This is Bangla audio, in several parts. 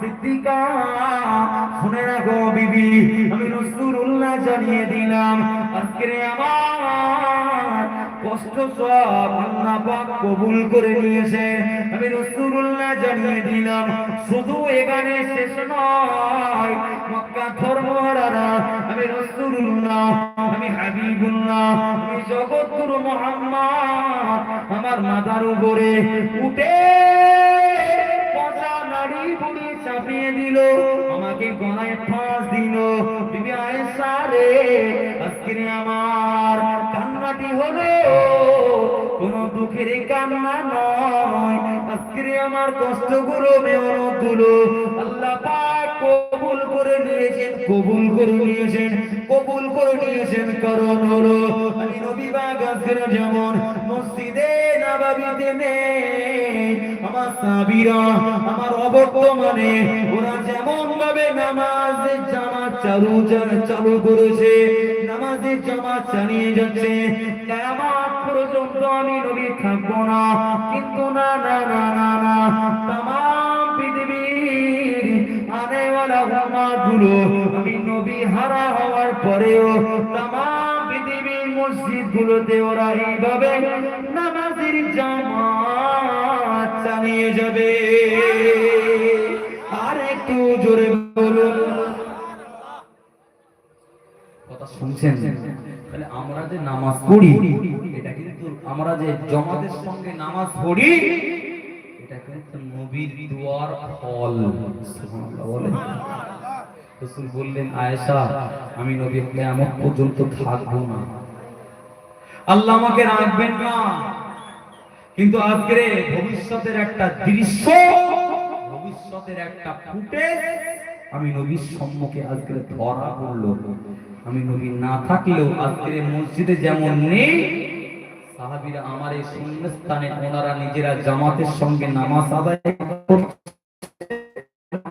সিদ্দিকা, শুনে রাখো বিবি, আমি রসুল্লাহ জানিয়ে দিলাম আজকে আমার কষ্ট সব কবুল করে নিয়েছে। আমি রসুল্লাহ জানিয়ে দিলাম, শুধু এখানে শেষ নয়, মক্কা আমি রসুল্লাহ আমি হাবিবুল্লাহ, আমি মোহাম্মদ, আমার মাথার উপরে উঠে চাপিয়ে দিল। আমাকে গলায় ফাঁস দিল। তুমি আয়েশা রে আজকে আমার কান্নাটি হলো। কোন দুঃখের কান্না নয়। আজকে আমার কষ্টগুলো মেহনত তুলো আল্লাহ কবুল করে নিয়েছেন, কবুল করে নিয়েছেন, কবুল করে নিয়েছেন। কারণ হলো যেমন মসজিদে নবাবিতে নেই, আমার সাবিরা আমার অবর্তমানে ওরা যেমন ভাবে নামাজের জামাত চালু চালু করেছে, নামাজের জামাত চালিয়ে যাচ্ছে পর্যন্ত আমি নবী থাকব না। কিন্তু না না না না না উম্মাদগুলো আমি নবী হারা হওয়ার পরেও তাম পৃথিবীর মসজিদ গুলোতে ওরা এইভাবে নামাজের জামাত চালিয়ে যাবে। আর একটু জোরে বলুন। আমরা যে নামাজ পড়ি, এটা কিন্তু আমরা যে জমাতের সঙ্গে নামাজ পড়ি, এটা কিন্তু নবীর দুয়ার ফল। রাসূল বললেন, আয়েশা, আমি নবী কিয়ামত পর্যন্ত থাকব না। আল্লাহ আমাকে রাখবেন না। কিন্তু আজকে ভবিষ্যতের একটা দৃশ্য, ভবিষ্যতের একটা ফুটেজ আমি নবীর সম্মুখে আজকে ধরা পড়ল। আমি নবী না থাকলেও আজকে মসজিদে যেমন নেই, সাহাবীরা আমার এই শূন্যস্থানে ওনারা নিজেরা জামাতের সঙ্গে নামাজ আদায় করছে।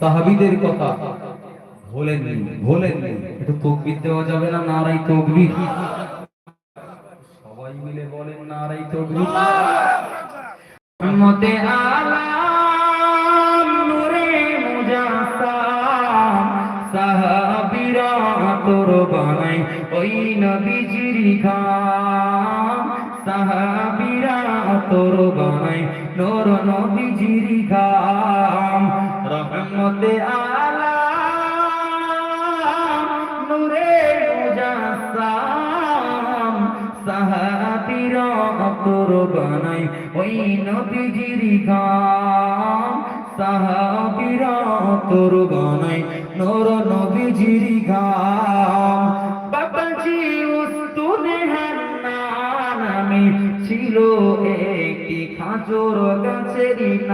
সাহাবীদের কথা। ভোলেননি ভোলেননি। একটু তকবির দেওয়া যাবে না? নারাই তকবির। সবাই মিলে বলেন নারাই তকবির। তোর বানাই ওই রহমতে আলাম, নূরে মুজাসসাম সাহাবীরা তোর বানাই ওই নবীজির গাম সাহাবীরা তোর বানাই নূর নবীজির গাম বাবাজি উস্তুনে হান্নান, আমি ছিল একটি খাজুর গাছের নাম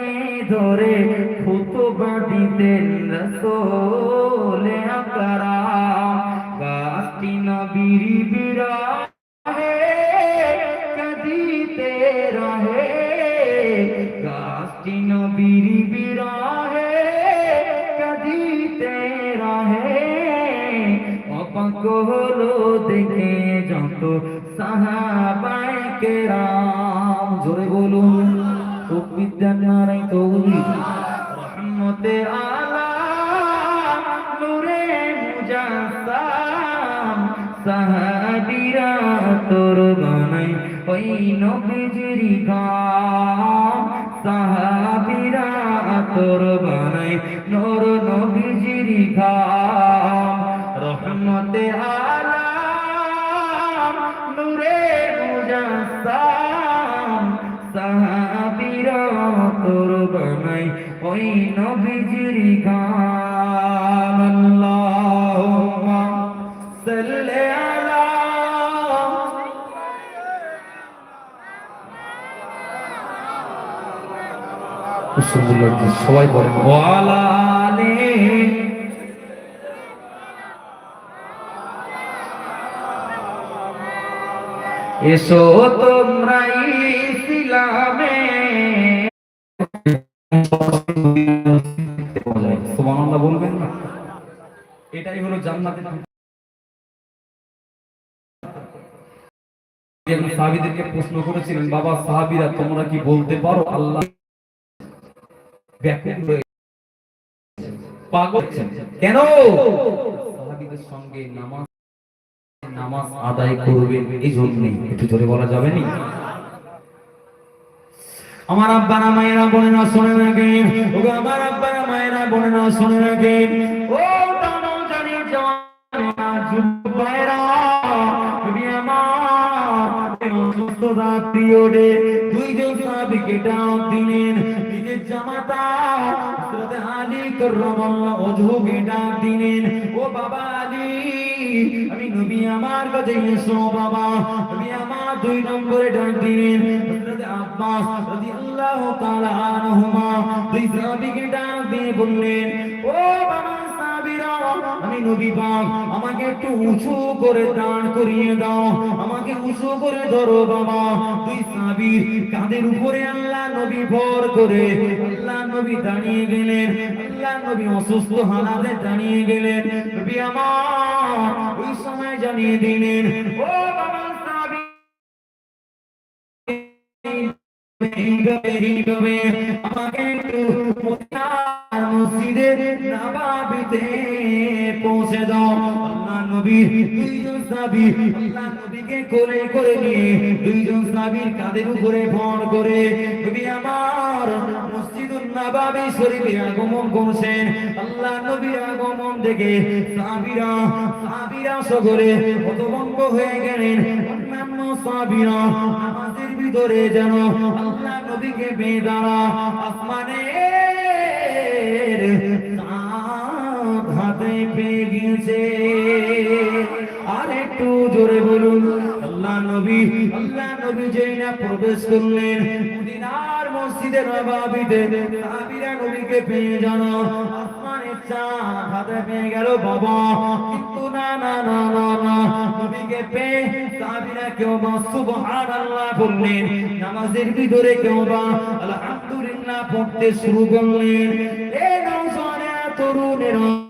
যাকে ধরে ফুতবা দিতেন রসোলে আকরাম। গাছটি নবীর বিরাহে কদিতে রহে। গাছটি নবীর বিরাহে কদিতে রহে। অবাক হলো দেখে যত সাহাবায়ে কেরাম। জোরে বলুন। তকবিদ্যা নারাই তৌহিদ। রহমতে আলাম, নূরে মুজাসসাম, সাহাবীরা তোর বানাই ওই নবীজির গাম সাহাবীরা তোর বানাই নূর নবীজির গাম ওই নবীজির গান আল্লাহুম্মা সাল্লি আলা সবাই বলেন ওয়ালা আলি এসো তোমরা ইসলামে সুবহানাল্লাহ বলবেন না? এটাই হলো জান্নাতের সাহাবিদেরকে প্রশ্ন করেছিলেন বাবা, সাহাবিরা তোমরা কি বলতে পারো আল্লাহ? ব্যাকুল হয়ে পাগল কেন? সাহাবিদের সঙ্গে নামাজ নামাজ আদায় করবেন এই জন্যই একটু জোরে বলা যাবে নি? আমার আব্বারা, মায়েরা বলে না শুনে রাখেন। ওগো, আমার আব্বারা, মায়েরা বলে না শুনে রাখেন। ও জামাতা আলী কররামাল্লাহ ডাক দিলেন। ও বাবা আলী আমি নবী আমার কাছে এসো বাবা। আমি আমার দুই নম্বরে ডাক দিলেন, হযরত আব্বাস রাদিয়াল্লাহু তাআলা আনহুমা। দুই সাহাবীকে ডাক দিয়ে বললেন, ও বাবা সাহাবীরা আমি নবী পাক আমাকে একটু উঁচু করে দাঁড় করিয়ে দাও, আমাকে উঁচু করে ধরো বাবা। তুই সাবির কাঁধের উপরে আল্লাহ নবী ভর করে, আল্লাহ নবী দাঁড়িয়ে গেলেন, আল্লাহ নবী অসুস্থ হালাতে দাঁড়িয়ে গেলেন। নবী আমার ওই সময় জানিয়ে দিলেন, ও বাবা আমাকে একটু মদিনার মসজিদের নবাবিতে পৌঁছে দাও আল্লাহ নবী দুইজন সাহাবী আল্লাহ নবীকে কোলে করে নিয়ে দুইজন সাহাবীর কাঁধের উপরে ভর করে নবী আমার মসজিদুন নবাবী শরীফে আগমন করছেন। আল্লাহ নবীর আগমন দেখে সাহাবীরা সাহাবীরা সকলে হতভম্ব হয়ে গেলেন অন্যান্য সাহাবীরা নামাজের ভিতরে যেন নবীকে বেদারা আসমানের চাঁদ হাতে পেয়ে গিয়েছে। আর একটু জোরে বলুন, আল্লাহ নবী আল্লাহ নবী যেই না প্রবেশ করলেন, মদিনার মসজিদে নবাবিতে সাহাবীরা নবীকে পেয়ে জানো চাঁদ হাতে না না না না না। নবীকে পেয়ে সাহাবীরা কেউ বা সুবহানাল্লাহ বললেন, নামাজের ভিতরে কেউ বা আলহামদুলিল্লাহ পড়তে শুরু করলেন। এই নওজোয়ানেরা তরুণেরা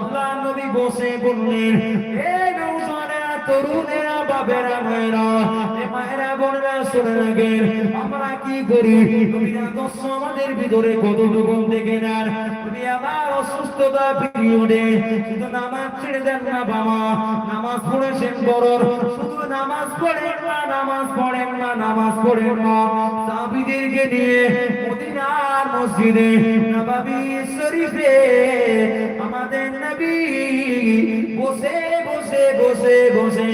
আল্লাহ নবী বসে বললেন তরুণেরা বাবেরা মায়েরা মায়েরা, বোনেরা শুনে রাখেন আমরা কি করি? আমাদের ভিতরে কতটুকু দেখে নেন? তুমি আমার অসুস্থতা পিরিয়ডে শুধু নামাজ ছেড়ে দেন না, বাবা। নামাজ পড়েছেন বড় শুধু নামাজ পড়েন না, নামাজ পড়েন না, নামাজ পড়েন না। সাহাবীদেরকে নিয়ে মদিনার মসজিদে, নবাবী শরীফে আমাদের নবী বসে বসে বসে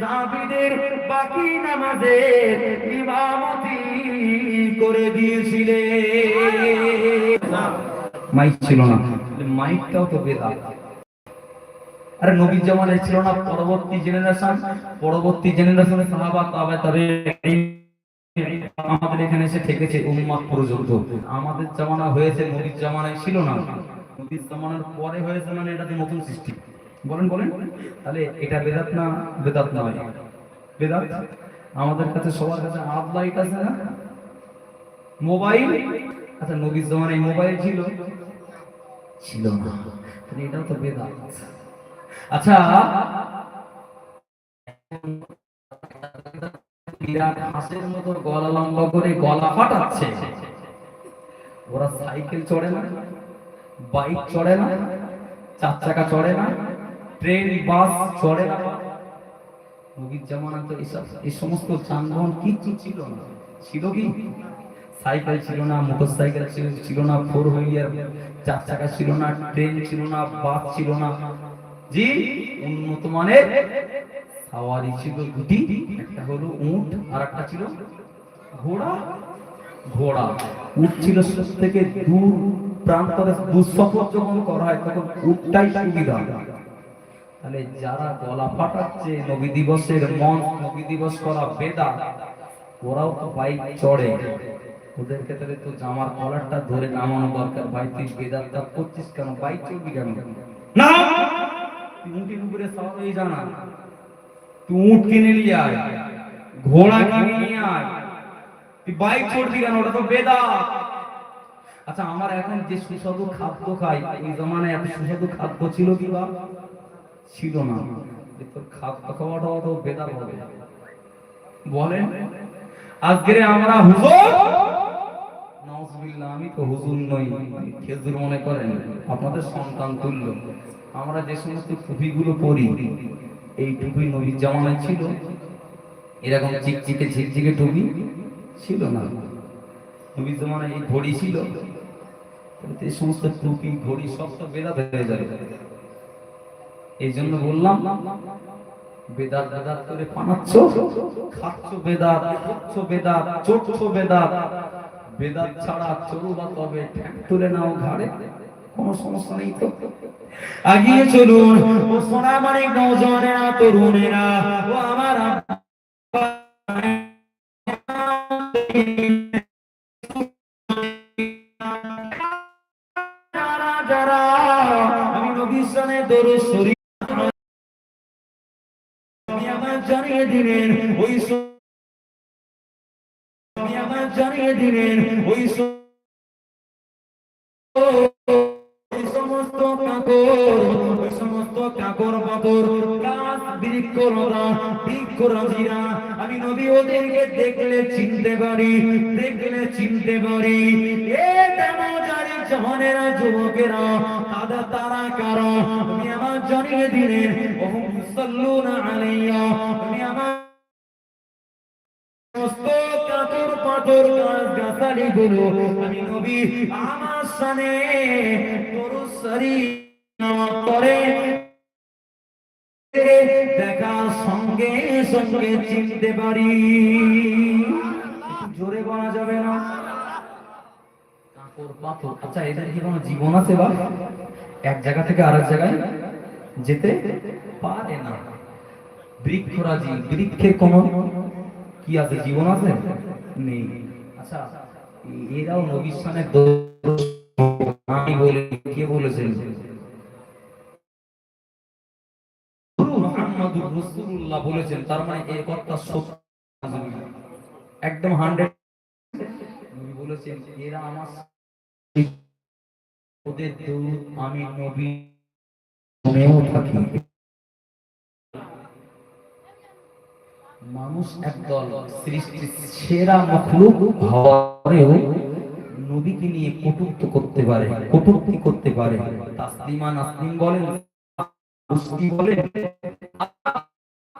সাহাবীদের বাকি নামাজের ইমামতি করে দিয়েছিলেন মাইক ছিল না। মাইকটাও তো বেদাত আরে নবীর জামানায় ছিল না, পরবর্তী জেনারেশন পরবর্তী জেনারেশনে সাহাবা, তাবে, তবে, আমাদের এখানে এসে ঠেকেছে উম্মাদ পর্যন্ত। আমাদের জামানা হয়েছে, নবীর জামানায় ছিল না। নবীর জামানার পরে হয়েছে মানে এটা তো নতুন সৃষ্টি। বলেন বলেন। তাহলে এটা বেদাত না বেদাত নয়? বেদাত? আমাদের কাছে সবার কাছে হাত লাইট আছে না? মোবাইল? আচ্ছা নবীর জামানায় মোবাইল ছিল? ছিল না। তাহলে এটাও তো বেদাত। আচ্ছা বিরাট হাঁসের মতো গলা লম্বা করে গলা ফাটাচ্ছে। ওরা সাইকেল চড়ে না বাইক চড়ে না চার চাকা চড়ে না ট্রেন, বাস, চড়ে নবীর জামানাতে এসব, এই সমস্ত যানবাহন কিচ্ছু ছিল না। ছিল কি? সাইকেল ছিল না মোটর সাইকেল ছিল ছিল না, ফোর হুইলার, চার চাকা ছিল না, ট্রেন ছিল না, বাস ছিল না। জি, উন্নত মানের সাওয়ারি ছিল দুটি, একটা হলো উট আর একটা ছিল ঘোড়া। ঘোড়া, উট ছিল সব থেকে দূর প্রান্তরে দুঃসফর যখন করা হয়, তখন উটটাই সুবিধা। তাহলে যারা গলা ফাটাচ্ছে, নবী দিবসের মন নবী দিবস করা বেদা, ওরাও তো বাইক চড়ে। ওদের ক্ষেত্রে তো জামার কলারটা ধরে নামানো দরকার। ভাই, তুই বেদাতটা করছিস কেন? বাইক চলবি কেন? না! তুই উঁটির উপরে জানা তুই উঁট কিনে নিয়ে আয়, ঘোড়া কিনে নিয়ে আয়। তুই বাইক চড়বি কেন? ওটা তো বেদা। আচ্ছা আমার এখন যে সুস্বাদু খাদ্য খাই, ওই জমানায় এত সুস্বাদু খাদ্য ছিল কি বা? ছিল না। খাওয়াটা হবে বলেন আজকে আমরা হুজুর? আমি তো হুজুর নই। খেজুর মনে করেন আপনাদের সন্তান তুল্য। আমরা যে সমস্ত টুপিগুলো পরি এই টুপি নবীর জামানায় ছিল। এরকম চিকচিকে ঝিকঝিকে টুপি ছিল না। নবীর জামানায় এই ঘড়ি ছিল। এই সমস্ত টুপি ঘড়ি সব তো বেদাত হয়ে যাবে। এই জন্য বললাম, বেদাত বেদাত করে পানাচ্ছ, খাচ্ছ বেদাত খাচ্ছ বেদাত, চড়ছ বেদাত। বেদাত ছাড়া চড়ু বা তবে তুলে নাও ঘাড়ে, কোনো সমস্যা নেই তো। আগিয়ে চলুন ও সোনা মানিক নৌজনেরা তরুণেরা, ও আমার যারা আমি নবীর শরীফ বৃক্ষ লতা বৃক্ষ রাজিরা আমি নবী ওদেরকে দেখলে চিনতে পারি, দেখলে চিনতে পারি। এ দামোজারি জওয়ানেরা যুবকেরা তাদের তারা কারা? আমি আমার জানিয়ে দিলেন ওহুম সাল্লুনা আলাইয়া আমি আমার কাতর পাথর গাছ গাছালি গুলো, আমি নবী আমার সানে শরীফ নামাজ পড়ে। দেখার সঙ্গে সঙ্গে চিনতে পারি। জোরে বলা যাবে না? আচ্ছা এদের কি কোনো জীবন আছে বা? এক জায়গা থেকে আরেক জায়গায় যেতে পারে না। বৃক্ষরাজি বৃক্ষের কোনো কি আছে? জীবন আছে? নেই। আচ্ছা এরাও নবীর সামনে কে বলেছেন রাসূলুল্লাহ বলেছেন, তার মানে এই কথা একদম হান্ড্রেড বলেছেন, এরা আমার ওদের আমি নবী মানুষ একদল সৃষ্টির সেরা মখলুক হওয়ারেও নবীকে নিয়ে কটূক্ত করতে পারে, কটূক্তি করতে পারে। তাসলিমা নাসলিম বলেন বলেন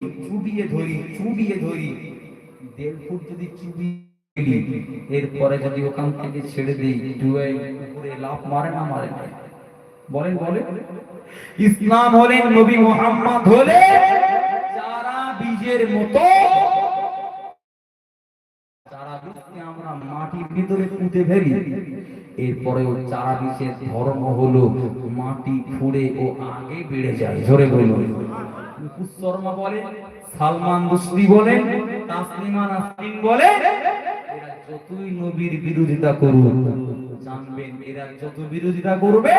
চুবিয়ে ধরি চুবিয়ে ধরি। যদি এরপরে যদি ওখান থেকে ছেড়ে দিই উপরে লাফ মারে না মারে না? বলেন বলেন। ইসলাম হলেন নবী মোহাম্মদ হলে চারা বীজের মতো চারা ধর্ম হলো মাটি ফুড়ে ও আগে বেড়ে যায়। ধরে বলো শর্মা বলে, সালমান রুশদি বলে, তাসলিমা নাসরিন বলে যতই নবীর বিরোধিতা করুক, জানবেন এরা যত বিরোধিতা করবে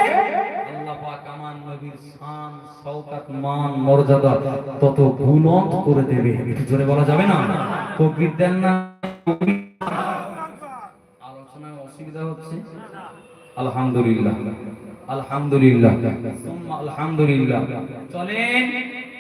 আলোচনায় অসুবিধা হচ্ছে? আলহামদুলিল্লাহ। আলহামদুলিল্লাহ। আলহামদুলিল্লাহ। চলেন।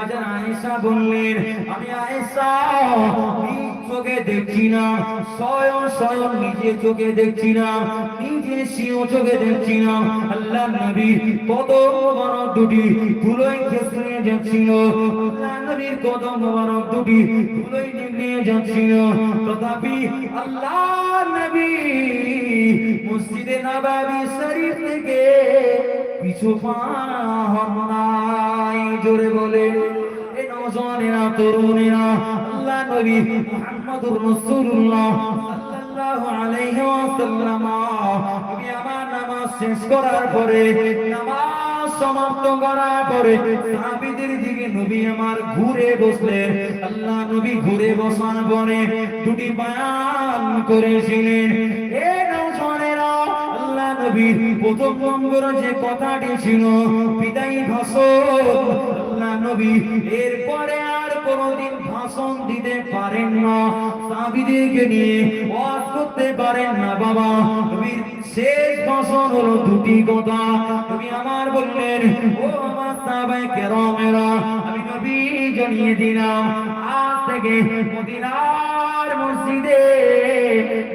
মাজার আয়েশা বললেন, আমি আয়েশা চোখে দেখছি না। স্বয়ং স্বয়ং নিজে চোখে দেখছি না। নিজে সিও চোখে দেখছি না। আল্লাহ নবী কত বড় দুটি ধুলোই খেসে যাচ্ছিল। নবীর কত বড় দুটি ধুলোই নিয়ে যাচ্ছিল। তথাপি আল্লাহ নবী মসজিদে নবাবী শরীফ থেকে পিছু জোরে বলে এ নওজওয়ানেরা তরুণেরা আল্লাহ নবী রাসূলুল্লাহ সাল্লাল্লাহু আলাইহি ওয়াসাল্লাম, আমি আমার নামাজ শেষ করার পরে, নামাজ সমাপ্ত করার পরে সাহাবীদের দিকে নবী আমার ঘুরে বসলেন। আল্লাহ নবী ঘুরে বসার পরে দুটি বয়ান করেছিলেন। প্রথম নম্বর যে কথাটি ছিল, বিদায়ী ভাষণ নবী, এরপরে আর কোনোদিন ভাষণ দিতে পারেন না। সাহাবীদেরকে নিয়ে ওয়াজ করতে পারেন না, বাবা। শেষ ভাষণ হলো দুটি কথা। তুমি আমার বললেন, ও আমার সাহাবায়ে কেরামেরা, আমি নবী জানিয়ে দিলাম, আজ থেকে মদিনার মসজিদে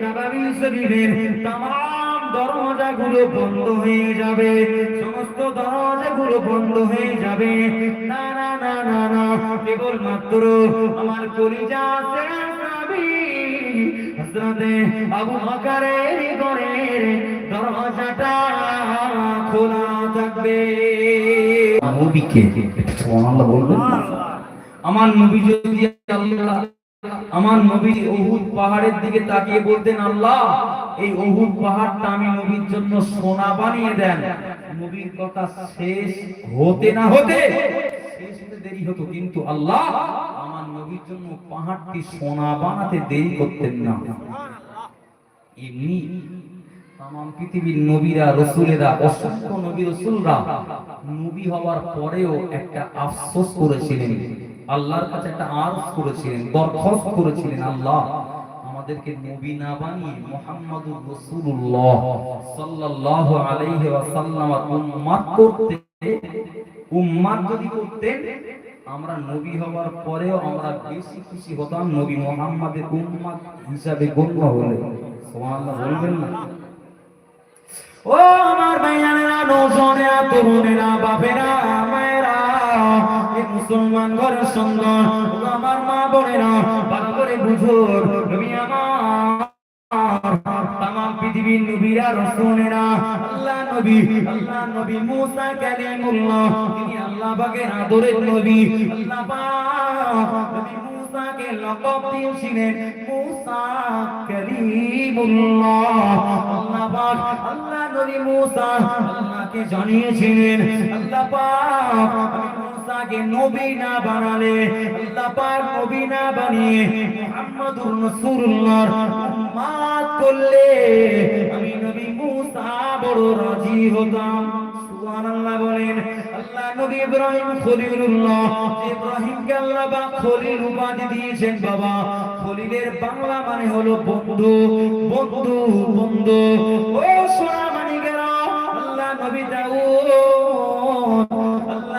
নববী শরীফের তামাম দরজাগুলো বন্ধ হয়ে যাবে সমস্ত দরজাগুলো বন্ধ হয়ে যাবে। না না না না না কেবল মাত্র আমার কলিজা নবী আবু বকরের ঘরের দরজাটা খোলা থাকবে। নবীকে সুবহানাল্লাহ বলবেন। আমার নবী যদি আল্লাহ আমার নবী ওহুদ পাহাড়ের দিকে তাকিয়ে বলতেন আল্লাহ এই ওহুদ পাহাড়টা আমি নবীর জন্য সোনা বানিয়ে দেন। নবীর কথা শেষ হতে না হতে নবী পরেও একটা আফসোস করেছিলেন। আল্লাহর কাছে একটা আরজ করেছিলেন, দরখাস্ত করেছিলেন, আল্লাহ আমাদেরকে নবী না বানিয়ে মুহাম্মাদুর রাসূলুল্লাহ সাল্লাল্লাহু আলাইহি ওয়াসাল্লাম উম্মাত করতে উম্মাত যদি করতেন, আমরা নবী হওয়ার পরেও আমরা বেশি খুশি হতাম নবী মুহাম্মাদের উম্মাত হিসাবে গণ্য হলে। সুবহানাল্লাহ, বলবেন না? ও আমার ভাইয়ানেরা নজনেরা তরুণেরা বাপেরা, মায়েরা মুসলমান ঘরের সুন্দর আমার মা বোনেরা, ভালো করে বুঝো নবী আমার তামাম পৃথিবীর নবীরা রসুলেরা আল্লাহ নবী আল্লাহ নবী মুসা কালিমুল্লাহ, তিনি আল্লাহ পাকের আদরের নবী। আল্লাহ পাক নবী মুসাকে লকব দিয়েছিলেন মুসা কালিমুল্লাহ। আল্লাহ পাক, আল্লাহ নবী মুসা আল্লাহকে জানিয়েছিলেন। আল্লাহ পাক মুসাকে নবী না বানালে, আল্লাহ পাক নবী না বানিয়ে মুহাম্মদুর রাসূলুল্লাহর উম্মত করলে আমি নবী মুসা বড় রাজি হতাম। সুবহানাল্লাহ বলেন, আল্লাহ নবী ইব্রাহিম খলিলুল্লাহ, ইব্রাহিমকে আল্লাহ বা খলিল উপাধি দিয়েছেন বাবা। খলিলের বাংলা মানে হলো বন্ধু বন্ধু বন্ধু। ও সোনা মানিকেরা, আল্লাহ নবী দাউদ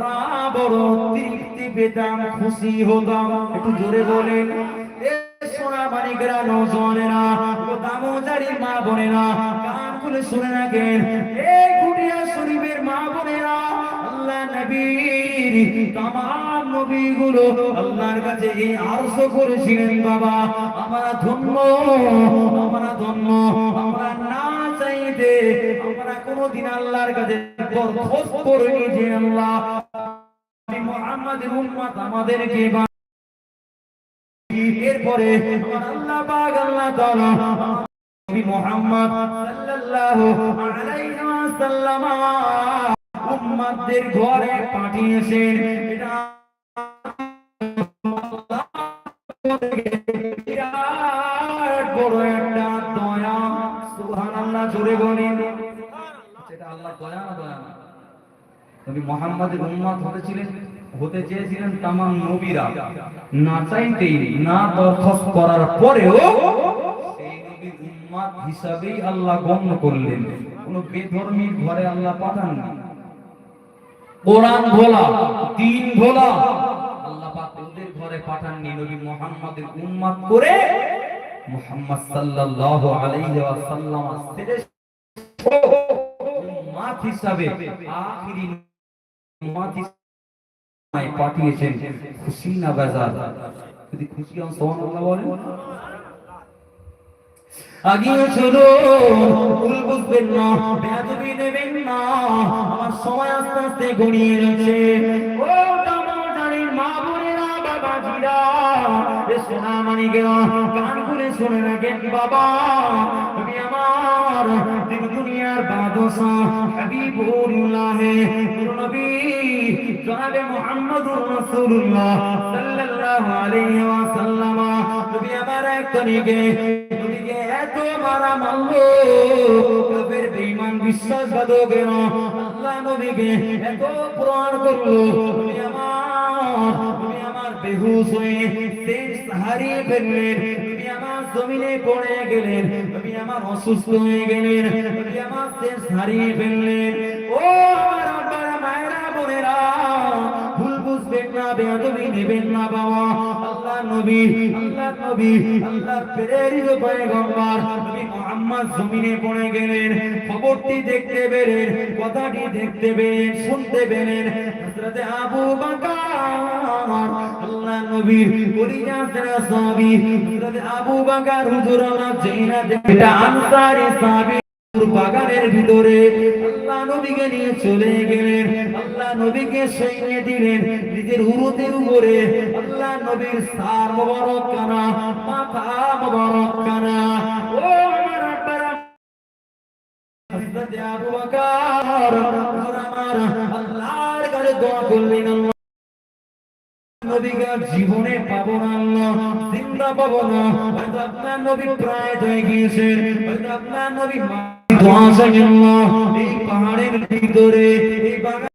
আমরা বড় তৃপ্তি পেতাম, খুশি হতাম। একটু জোরে বলেন সোনা মানিকরা নজনেরা ও দামোদারি মা বোনেরা কান খুলে শুনে রাখেন এই কুটিয়া শরীফের মা বোনেরা আল্লাহ নবীর তামাম নবীগুলো আল্লাহর কাছে এই আরশ করেছিলেন, বাবা। আমরা ধন্য আমরা ধন্য, আমরা না চাইতে আমরা কোনোদিন আল্লাহর কাছে দরখাস্ত করিনি যে আল্লাহ মুহাম্মাদের উম্মত আমাদেরকে এরপরে আল্লাহ পাক, আল্লাহ তাআলা নবী মুহাম্মদ সাল্লাল্লাহু আলাইহি ওয়াসাল্লাম উম্মতদের ঘরে পাঠিয়েছেন। বড় একটা দয়া। জোরে সেটা আল্লাহ দয়া না দয়া না? মোহাম্মদের হতেছিলেন হতে চেয়েছিলেন তামাম নবীরা। না চাইতেই, না দরখাস্ত করার পরেও সেই হিসাবেই আল্লাহ গণ্য করলেন। কোন বেধর্মীর ঘরে আল্লাহ পাঠাননি। কোরআন ভোলা, দিন ভোলা। আল্লাহ ওদের ঘরে পাঠাননি, নবী মুহাম্মাদের উম্মত করে মুহাম্মদ সাল্লাল্লাহু আলাইহি ওয়াসাল্লাম পাঠিয়েছেন খুশি না বাজার? যদি খুশি হন সুবহানাল্লাহ বলেন। আগিয়ে চলো ভুল বুঝবেন না বেয়াদবি নেবেন না। আমার সময় আস্তে আস্তে গড়িয়ে যাচ্ছে ও মা বোনেরা বাবাজিরা সোনা মানিকেরা কান খুলে শুনে রাখেন বাবা। তুমি আমার দিন দুনিয়ার বাদশাহ হাবিবুল্লাহ নবী জনাবে মুহাম্মদুর রাসূলুল্লাহ সাল্লাল্লাহু আলাইহি ওয়াসাল্লাম। নবী আমার এক তরিকে নবীকে এত মারা মারলো কবির বেঈমান বিশ্বাসঘাতকের আল্লাহ নবীকে এত প্রমাণ করল। নবী আমার নবী আমার বেহুশ হয়ে শেষ হারিয়ে ফেললেন। নবী আমার জমিনে পড়ে গেলেন। নবী আমার অসুস্থ হয়ে গেলেন। নবী আমার শেষ হারিয়ে ফেললেন। ও আমার না বেয়াদবি নেবেন না বাবা। আল্লাহ নবী আল্লাহ নবী আল্লাহ প্রেরিত পয়গম্বর নবী মুহাম্মদ জমিনে পড়ে গেলেন, খবরটি দেখতে পেলেন, কথাটি দেখতে পেলেন, শুনতে পেলেন। হযরতে আবু বকর আল্লাহ নবীর পরিজা সাহাবী, হযরতে আবু বকর হুজুর আল্লাহ জাইনা এটা আনসারী সাহাবী। বাগানের ভিতরে আল্লাহ নবীকে নিয়ে চলে গেলেন। আল্লাহ নবীকে সইয়ে দিলেন, নিজের উরুতের উপরে আল্লাহ নবীর সার মোবারক কানা, মাথা মোবারক কানা। ও আমার আব্বারা আল্লাহর কাছে দোয়া করলেন আল্লাহ নবীকে আর জীবনে পাবো না জিন্দা পাবো না। হয়তো আপনার নবী প্রায় হয়ে হয়তো আপনার নবী দোয়া চাই এই পাহাড়ের ভিতরে, এই